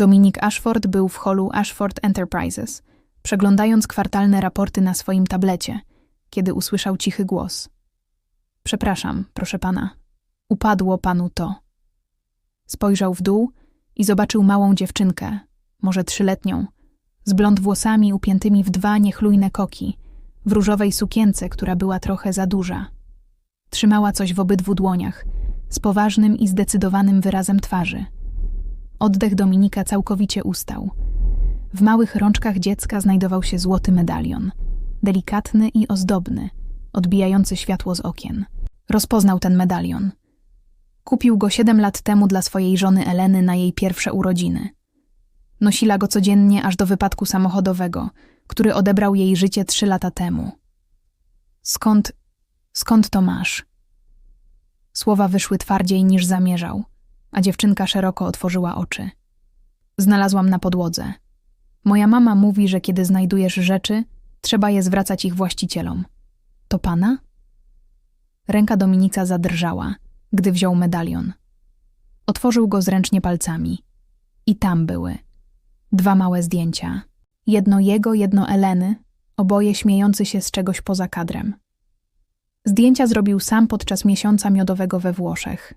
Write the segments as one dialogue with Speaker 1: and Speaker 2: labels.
Speaker 1: Dominik Ashford był w holu Ashford Enterprises, przeglądając kwartalne raporty na swoim tablecie, kiedy usłyszał cichy głos. Przepraszam, proszę pana. Upadło panu to. Spojrzał w dół i zobaczył małą dziewczynkę, może trzyletnią, z blond włosami upiętymi w dwa niechlujne koki, w różowej sukience, która była trochę za duża. Trzymała coś w obydwu dłoniach, z poważnym i zdecydowanym wyrazem twarzy. Oddech Dominika całkowicie ustał. W małych rączkach dziecka znajdował się złoty medalion, delikatny i ozdobny, odbijający światło z okien. Rozpoznał ten medalion. Kupił go siedem lat temu dla swojej żony Eleny na jej pierwsze urodziny. Nosiła go codziennie aż do wypadku samochodowego, który odebrał jej życie trzy lata temu. Skąd, skąd to masz? Słowa wyszły twardziej niż zamierzał, a dziewczynka szeroko otworzyła oczy. Znalazłam na podłodze. Moja mama mówi, że kiedy znajdujesz rzeczy, trzeba je zwracać ich właścicielom. To pana? Ręka Dominika zadrżała, gdy wziął medalion. Otworzył go zręcznie palcami. I tam były. Dwa małe zdjęcia. Jedno jego, jedno Eleny, oboje śmiejący się z czegoś poza kadrem. Zdjęcia zrobił sam podczas miesiąca miodowego we Włoszech.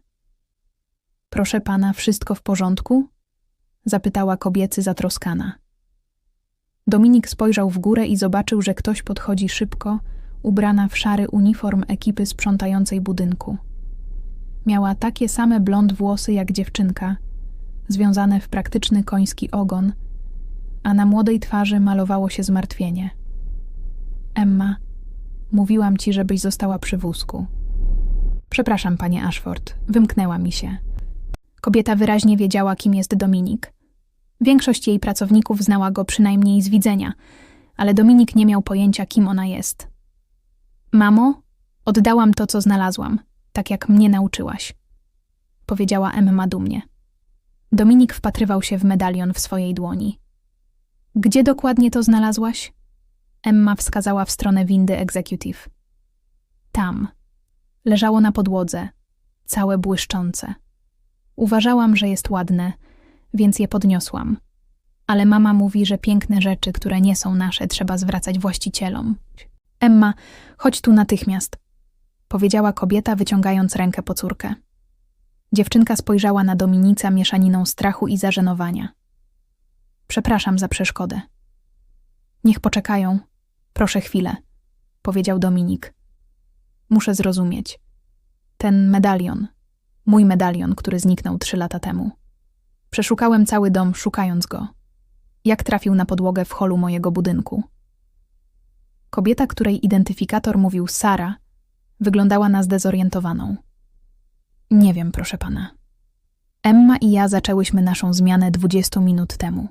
Speaker 1: Proszę pana, wszystko w porządku? zapytała kobiecy zatroskana. Dominik spojrzał w górę i zobaczył, że ktoś podchodzi szybko, ubrana w szary uniform ekipy sprzątającej budynku. Miała takie same blond włosy jak dziewczynka, związane w praktyczny koński ogon, a na młodej twarzy malowało się zmartwienie. Emma, mówiłam ci, żebyś została przy wózku. Przepraszam, panie Ashford, wymknęła mi się. Kobieta wyraźnie wiedziała, kim jest Dominik. Większość jej pracowników znała go przynajmniej z widzenia, ale Dominik nie miał pojęcia, kim ona jest. Mamo, oddałam to, co znalazłam, tak jak mnie nauczyłaś, powiedziała Emma dumnie. Dominik wpatrywał się w medalion w swojej dłoni. Gdzie dokładnie to znalazłaś? Emma wskazała w stronę windy executive. Tam. Leżało na podłodze, całe błyszczące. Uważałam, że jest ładne, więc je podniosłam. Ale mama mówi, że piękne rzeczy, które nie są nasze, trzeba zwracać właścicielom. Emma, chodź tu natychmiast, powiedziała kobieta, wyciągając rękę po córkę. Dziewczynka spojrzała na Dominica mieszaniną strachu i zażenowania. Przepraszam za przeszkodę. Niech poczekają. Proszę chwilę, powiedział Dominik. Muszę zrozumieć. Ten medalion, mój medalion, który zniknął trzy lata temu. Przeszukałem cały dom, szukając go. Jak trafił na podłogę w holu mojego budynku? Kobieta, której identyfikator mówił Sara, wyglądała na zdezorientowaną. Nie wiem, proszę pana. Emma i ja zaczęłyśmy naszą zmianę dwudziestu minut temu.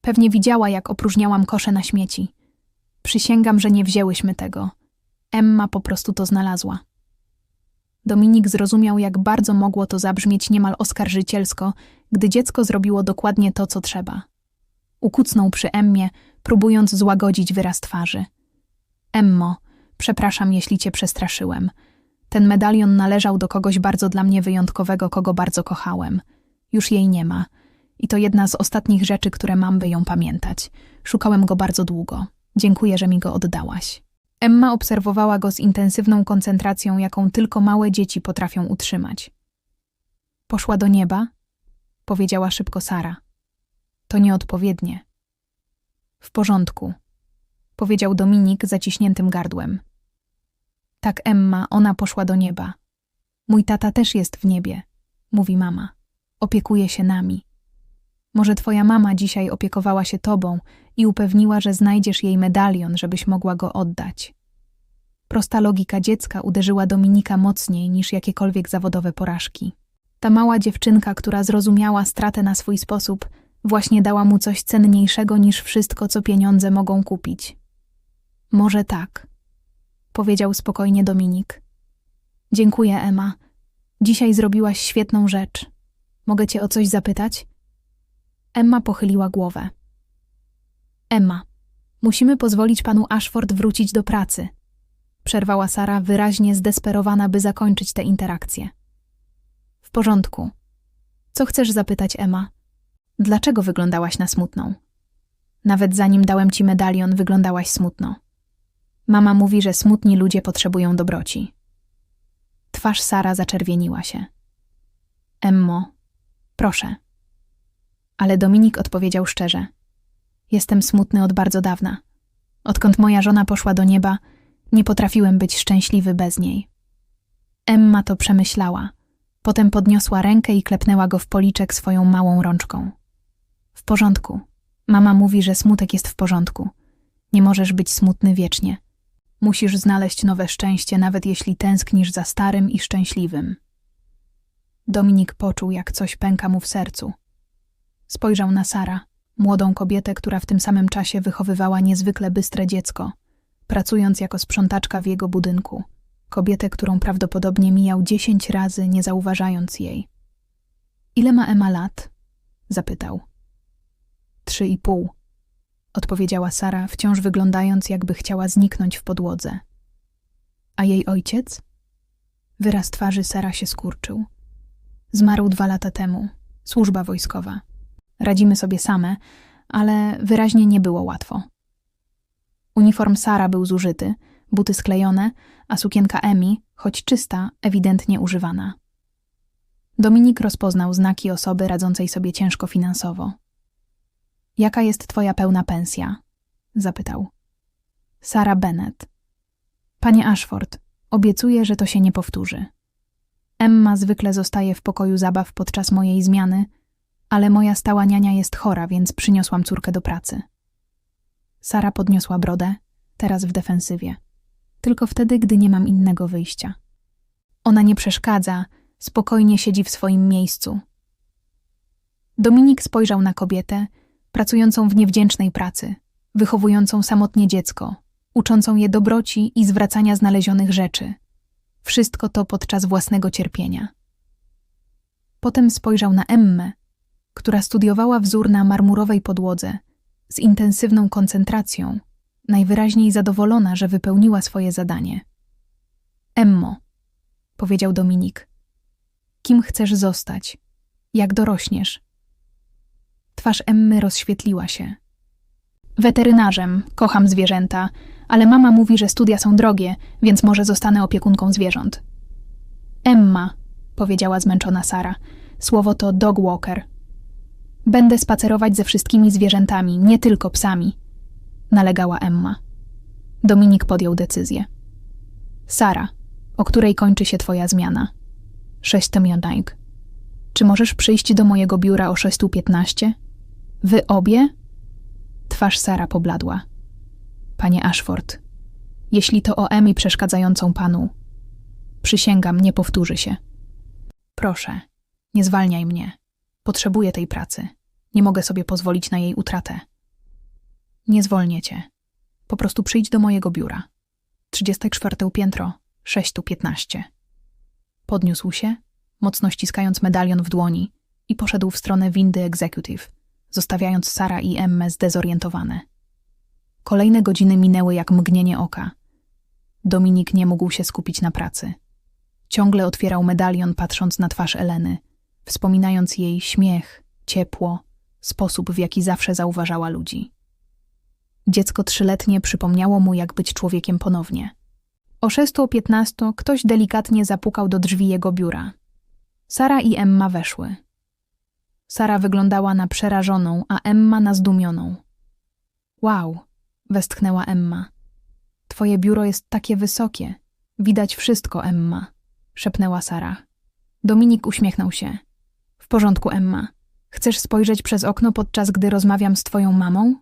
Speaker 1: Pewnie widziała, jak opróżniałam kosze na śmieci. Przysięgam, że nie wzięłyśmy tego. Emma po prostu to znalazła. Dominik zrozumiał, jak bardzo mogło to zabrzmieć niemal oskarżycielsko, gdy dziecko zrobiło dokładnie to, co trzeba. Ukucnął przy Emmie, próbując złagodzić wyraz twarzy. Emmo, przepraszam, jeśli cię przestraszyłem. Ten medalion należał do kogoś bardzo dla mnie wyjątkowego, kogo bardzo kochałem. Już jej nie ma. I to jedna z ostatnich rzeczy, które mam, by ją pamiętać. Szukałem go bardzo długo. Dziękuję, że mi go oddałaś. Emma obserwowała go z intensywną koncentracją, jaką tylko małe dzieci potrafią utrzymać. Poszła do nieba, powiedziała szybko Sara. To nieodpowiednie. W porządku, powiedział Dominik zaciśniętym gardłem. Tak, Emma, ona poszła do nieba. Mój tata też jest w niebie, mówi mama. Opiekuje się nami. Może twoja mama dzisiaj opiekowała się tobą i upewniła, że znajdziesz jej medalion, żebyś mogła go oddać. Prosta logika dziecka uderzyła Dominika mocniej niż jakiekolwiek zawodowe porażki. Ta mała dziewczynka, która zrozumiała stratę na swój sposób, właśnie dała mu coś cenniejszego niż wszystko, co pieniądze mogą kupić. Może tak, powiedział spokojnie Dominik. Dziękuję, Emma. Dzisiaj zrobiłaś świetną rzecz. Mogę cię o coś zapytać? Emma pochyliła głowę. Emma, musimy pozwolić panu Ashford wrócić do pracy. Przerwała Sara, wyraźnie zdesperowana, by zakończyć tę interakcję. W porządku. Co chcesz zapytać, Emma? Dlaczego wyglądałaś na smutną? Nawet zanim dałem ci medalion, wyglądałaś smutno. Mama mówi, że smutni ludzie potrzebują dobroci. Twarz Sara zaczerwieniła się. Emmo, proszę. Ale Dominik odpowiedział szczerze. Jestem smutny od bardzo dawna. Odkąd moja żona poszła do nieba, nie potrafiłem być szczęśliwy bez niej. Emma to przemyślała. Potem podniosła rękę i klepnęła go w policzek swoją małą rączką. W porządku. Mama mówi, że smutek jest w porządku. Nie możesz być smutny wiecznie. Musisz znaleźć nowe szczęście, nawet jeśli tęsknisz za starym i szczęśliwym. Dominik poczuł, jak coś pęka mu w sercu. Spojrzał na Sara, młodą kobietę, która w tym samym czasie wychowywała niezwykle bystre dziecko, pracując jako sprzątaczka w jego budynku. Kobietę, którą prawdopodobnie mijał dziesięć razy, nie zauważając jej. Ile ma Ema lat? zapytał. Trzy i pół, odpowiedziała Sara, wciąż wyglądając, jakby chciała zniknąć w podłodze. A jej ojciec? Wyraz twarzy Sara się skurczył. Zmarł dwa lata temu. Służba wojskowa. Radzimy sobie same, ale wyraźnie nie było łatwo. Uniform Sara był zużyty, buty sklejone, a sukienka Emi, choć czysta, ewidentnie używana. Dominik rozpoznał znaki osoby radzącej sobie ciężko finansowo. Jaka jest twoja pełna pensja? zapytał. Sara Bennett. Panie Ashford, obiecuję, że to się nie powtórzy. Emma zwykle zostaje w pokoju zabaw podczas mojej zmiany, ale moja stała niania jest chora, więc przyniosłam córkę do pracy. Sara podniosła brodę, teraz w defensywie. Tylko wtedy, gdy nie mam innego wyjścia. Ona nie przeszkadza, spokojnie siedzi w swoim miejscu. Dominik spojrzał na kobietę, pracującą w niewdzięcznej pracy, wychowującą samotnie dziecko, uczącą je dobroci i zwracania znalezionych rzeczy. Wszystko to podczas własnego cierpienia. Potem spojrzał na Emmę, która studiowała wzór na marmurowej podłodze z intensywną koncentracją, najwyraźniej zadowolona, że wypełniła swoje zadanie. Emmo, powiedział Dominik, kim chcesz zostać? Jak dorośniesz? Twarz Emmy rozświetliła się. Weterynarzem, kocham zwierzęta, ale mama mówi, że studia są drogie, więc może zostanę opiekunką zwierząt. Emma, powiedziała zmęczona Sara. Słowo to dog walker. Będę spacerować ze wszystkimi zwierzętami, nie tylko psami, nalegała Emma. Dominik podjął decyzję. Sara, o której kończy się twoja zmiana? Sześć Tomiodaik. Czy możesz przyjść do mojego biura o 6.15? Wy obie? Twarz Sara pobladła. Panie Ashford, jeśli to o Emi przeszkadzającą panu, przysięgam, nie powtórzy się. Proszę, nie zwalniaj mnie. Potrzebuję tej pracy. Nie mogę sobie pozwolić na jej utratę. Nie zwolnię cię. Po prostu przyjdź do mojego biura. 34 piętro, 6.15. Podniósł się, mocno ściskając medalion w dłoni i poszedł w stronę windy executive, zostawiając Sara i Emmę zdezorientowane. Kolejne godziny minęły jak mgnienie oka. Dominik nie mógł się skupić na pracy. Ciągle otwierał medalion, patrząc na twarz Eleny, wspominając jej śmiech, ciepło, sposób, w jaki zawsze zauważała ludzi. Dziecko trzyletnie przypomniało mu, jak być człowiekiem ponownie. O 6.15 ktoś delikatnie zapukał do drzwi jego biura. Sara i Emma weszły. Sara wyglądała na przerażoną, a Emma na zdumioną. Wow, westchnęła Emma. Twoje biuro jest takie wysokie. Widać wszystko, Emma, szepnęła Sara. Dominik uśmiechnął się. Porządku, Emma. Chcesz spojrzeć przez okno, podczas gdy rozmawiam z twoją mamą?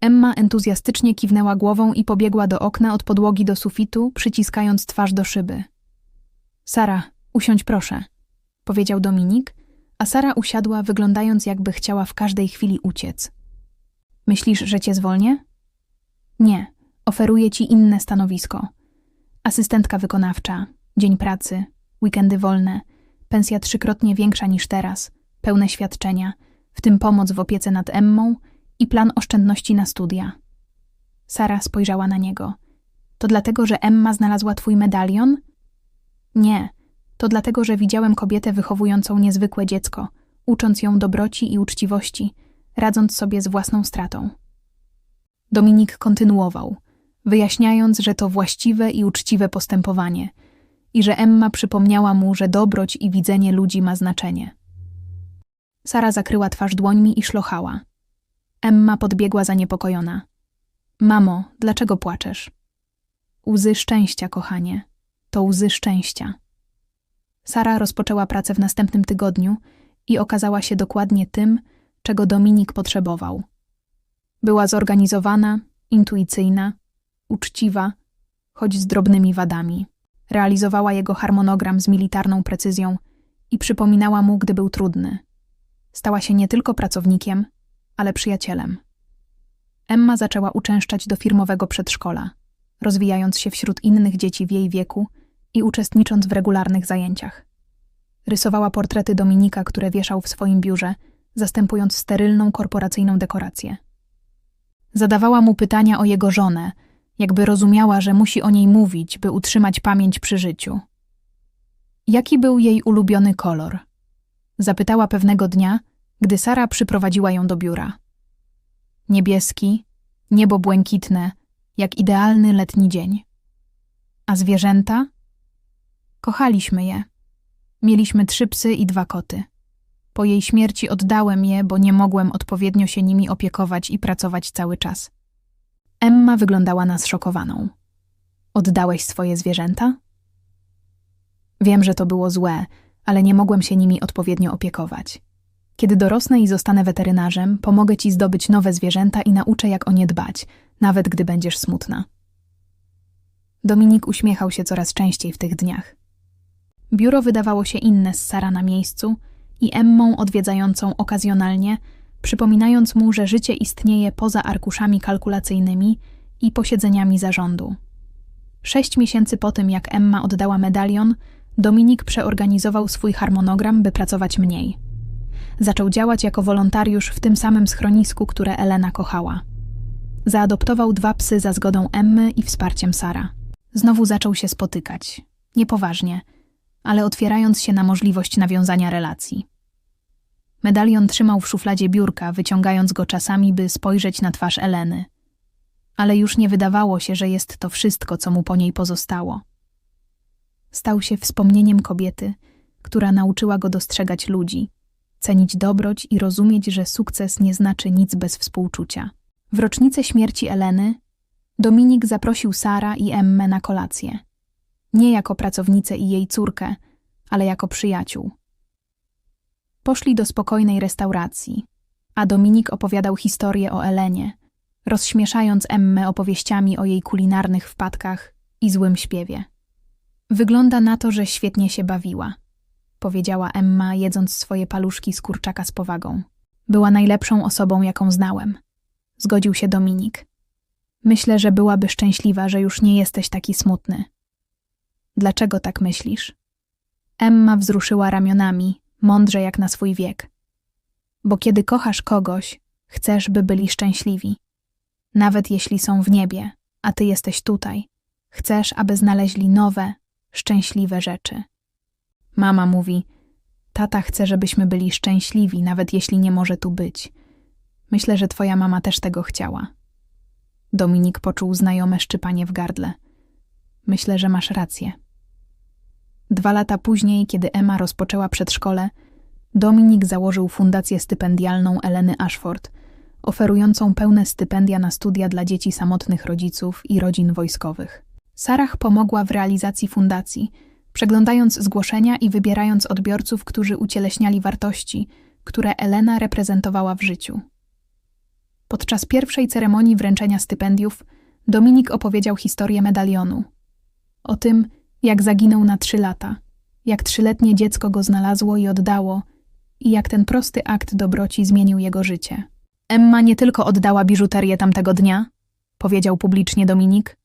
Speaker 1: Emma entuzjastycznie kiwnęła głową i pobiegła do okna od podłogi do sufitu, przyciskając twarz do szyby. Sara, usiądź proszę, powiedział Dominik, a Sara usiadła, wyglądając jakby chciała w każdej chwili uciec. Myślisz, że cię zwolnię? Nie, oferuję ci inne stanowisko. Asystentka wykonawcza, dzień pracy, weekendy wolne, pensja trzykrotnie większa niż teraz, pełne świadczenia, w tym pomoc w opiece nad Emmą i plan oszczędności na studia. Sara spojrzała na niego. To dlatego, że Emma znalazła twój medalion? Nie, to dlatego, że widziałem kobietę wychowującą niezwykłe dziecko, ucząc ją dobroci i uczciwości, radząc sobie z własną stratą. Dominik kontynuował, wyjaśniając, że to właściwe i uczciwe postępowanie i że Emma przypomniała mu, że dobroć i widzenie ludzi ma znaczenie. Sara zakryła twarz dłońmi i szlochała. Emma podbiegła zaniepokojona. Mamo, dlaczego płaczesz? Łzy szczęścia, kochanie. To łzy szczęścia. Sara rozpoczęła pracę w następnym tygodniu i okazała się dokładnie tym, czego Dominik potrzebował. Była zorganizowana, intuicyjna, uczciwa, choć z drobnymi wadami. Realizowała jego harmonogram z militarną precyzją i przypominała mu, gdy był trudny. Stała się nie tylko pracownikiem, ale przyjacielem. Emma zaczęła uczęszczać do firmowego przedszkola, rozwijając się wśród innych dzieci w jej wieku i uczestnicząc w regularnych zajęciach. Rysowała portrety Dominika, które wieszał w swoim biurze, zastępując sterylną korporacyjną dekorację. Zadawała mu pytania o jego żonę, jakby rozumiała, że musi o niej mówić, by utrzymać pamięć przy życiu. Jaki był jej ulubiony kolor? Zapytała pewnego dnia, gdy Sara przyprowadziła ją do biura. Niebieski, niebo błękitne, jak idealny letni dzień. A zwierzęta? Kochaliśmy je. Mieliśmy trzy psy i dwa koty. Po jej śmierci oddałem je, bo nie mogłem odpowiednio się nimi opiekować i pracować cały czas. Emma wyglądała na zszokowaną. Oddałeś swoje zwierzęta? Wiem, że to było złe, ale nie mogłem się nimi odpowiednio opiekować. Kiedy dorosnę i zostanę weterynarzem, pomogę ci zdobyć nowe zwierzęta i nauczę, jak o nie dbać, nawet gdy będziesz smutna. Dominik uśmiechał się coraz częściej w tych dniach. Biuro wydawało się inne z Sara na miejscu i Emmą odwiedzającą okazjonalnie, przypominając mu, że życie istnieje poza arkuszami kalkulacyjnymi i posiedzeniami zarządu. Sześć miesięcy po tym, jak Emma oddała medalion, Dominik przeorganizował swój harmonogram, by pracować mniej. Zaczął działać jako wolontariusz w tym samym schronisku, które Elena kochała. Zaadoptował dwa psy za zgodą Emmy i wsparciem Sara. Znowu zaczął się spotykać. Niepoważnie, ale otwierając się na możliwość nawiązania relacji. Medalion trzymał w szufladzie biurka, wyciągając go czasami, by spojrzeć na twarz Eleny. Ale już nie wydawało się, że jest to wszystko, co mu po niej pozostało. Stał się wspomnieniem kobiety, która nauczyła go dostrzegać ludzi, cenić dobroć i rozumieć, że sukces nie znaczy nic bez współczucia. W rocznicę śmierci Eleny Dominik zaprosił Sara i Emmę na kolację. Nie jako pracownicę i jej córkę, ale jako przyjaciół. Poszli do spokojnej restauracji, a Dominik opowiadał historię o Elenie, rozśmieszając Emmę opowieściami o jej kulinarnych wpadkach i złym śpiewie. Wygląda na to, że świetnie się bawiła, powiedziała Emma, jedząc swoje paluszki z kurczaka z powagą. Była najlepszą osobą, jaką znałem. Zgodził się Dominik. Myślę, że byłaby szczęśliwa, że już nie jesteś taki smutny. Dlaczego tak myślisz? Emma wzruszyła ramionami, mądrze jak na swój wiek. Bo kiedy kochasz kogoś, chcesz, by byli szczęśliwi. Nawet jeśli są w niebie, a ty jesteś tutaj, chcesz, aby znaleźli nowe, szczęśliwe rzeczy. Mama mówi: Tata chce, żebyśmy byli szczęśliwi, nawet jeśli nie może tu być. Myślę, że twoja mama też tego chciała. Dominik poczuł znajome szczypanie w gardle. Myślę, że masz rację. Dwa lata później, kiedy Emma rozpoczęła przedszkole, Dominik założył fundację stypendialną Eleny Ashford, oferującą pełne stypendia na studia dla dzieci samotnych rodziców i rodzin wojskowych. Sarah pomogła w realizacji fundacji, przeglądając zgłoszenia i wybierając odbiorców, którzy ucieleśniali wartości, które Elena reprezentowała w życiu. Podczas pierwszej ceremonii wręczenia stypendiów Dominik opowiedział historię medalionu. O tym, jak zaginął na trzy lata, jak trzyletnie dziecko go znalazło i oddało, i jak ten prosty akt dobroci zmienił jego życie. Emma nie tylko oddała biżuterię tamtego dnia, powiedział publicznie Dominik,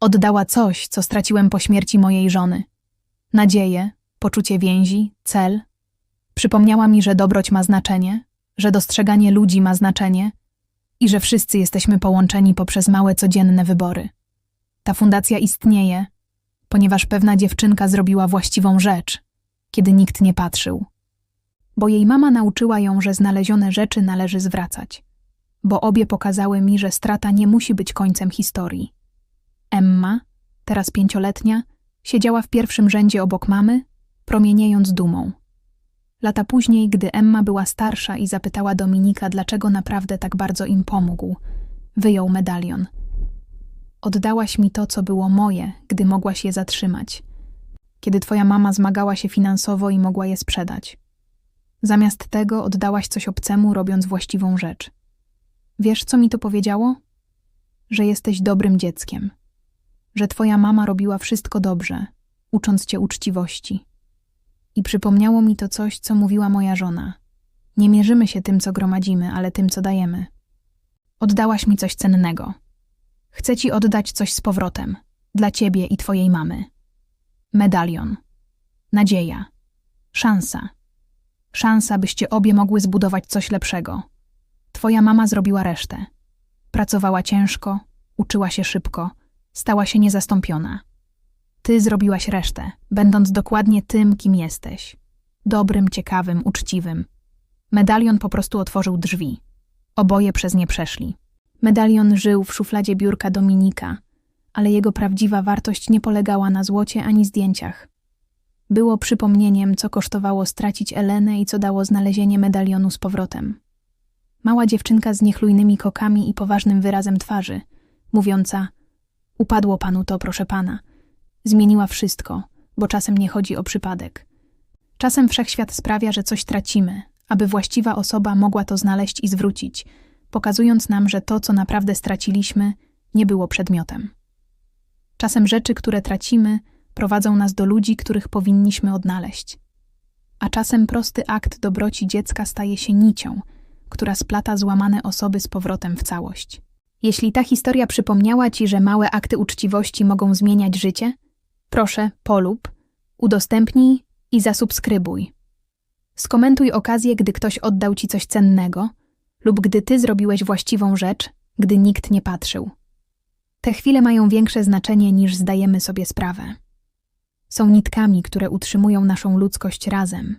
Speaker 1: oddała coś, co straciłem po śmierci mojej żony. Nadzieję, poczucie więzi, cel. Przypomniała mi, że dobroć ma znaczenie, że dostrzeganie ludzi ma znaczenie i że wszyscy jesteśmy połączeni poprzez małe codzienne wybory. Ta fundacja istnieje, ponieważ pewna dziewczynka zrobiła właściwą rzecz, kiedy nikt nie patrzył. bo jej mama nauczyła ją, że znalezione rzeczy należy zwracać, bo obie pokazały mi, że strata nie musi być końcem historii. Emma, teraz pięcioletnia, siedziała w pierwszym rzędzie obok mamy, promieniejąc dumą. Lata później, gdy Emma była starsza i zapytała Dominika, dlaczego naprawdę tak bardzo im pomógł, wyjął medalion. Oddałaś mi to, co było moje, gdy mogłaś je zatrzymać. Kiedy twoja mama zmagała się finansowo i mogła je sprzedać. Zamiast tego oddałaś coś obcemu, robiąc właściwą rzecz. Wiesz, co mi to powiedziało? Że jesteś dobrym dzieckiem. Że twoja mama robiła wszystko dobrze, ucząc cię uczciwości. I przypomniało mi to coś, co mówiła moja żona. Nie mierzymy się tym, co gromadzimy, ale tym, co dajemy. Oddałaś mi coś cennego. Chcę ci oddać coś z powrotem. Dla ciebie i twojej mamy. Medalion. Nadzieja. Szansa. Szansa, byście obie mogły zbudować coś lepszego. Twoja mama zrobiła resztę. Pracowała ciężko, uczyła się szybko, stała się niezastąpiona. Ty zrobiłaś resztę, będąc dokładnie tym, kim jesteś. Dobrym, ciekawym, uczciwym. Medalion po prostu otworzył drzwi. Oboje przez nie przeszli. Medalion żył w szufladzie biurka Dominika, ale jego prawdziwa wartość nie polegała na złocie ani zdjęciach. Było przypomnieniem, co kosztowało stracić Elenę i co dało znalezienie medalionu z powrotem. Mała dziewczynka z niechlujnymi kokami i poważnym wyrazem twarzy, mówiąca: Upadło panu to, proszę pana. Zmieniła wszystko, bo czasem nie chodzi o przypadek. Czasem wszechświat sprawia, że coś tracimy, aby właściwa osoba mogła to znaleźć i zwrócić, pokazując nam, że to, co naprawdę straciliśmy, nie było przedmiotem. Czasem rzeczy, które tracimy, prowadzą nas do ludzi, których powinniśmy odnaleźć. A czasem prosty akt dobroci dziecka staje się nicią, która splata złamane osoby z powrotem w całość. Jeśli ta historia przypomniała Ci, że małe akty uczciwości mogą zmieniać życie, proszę polub, udostępnij i zasubskrybuj. Skomentuj okazję, gdy ktoś oddał Ci coś cennego lub gdy Ty zrobiłeś właściwą rzecz, gdy nikt nie patrzył. Te chwile mają większe znaczenie niż zdajemy sobie sprawę. Są nitkami, które utrzymują naszą ludzkość razem.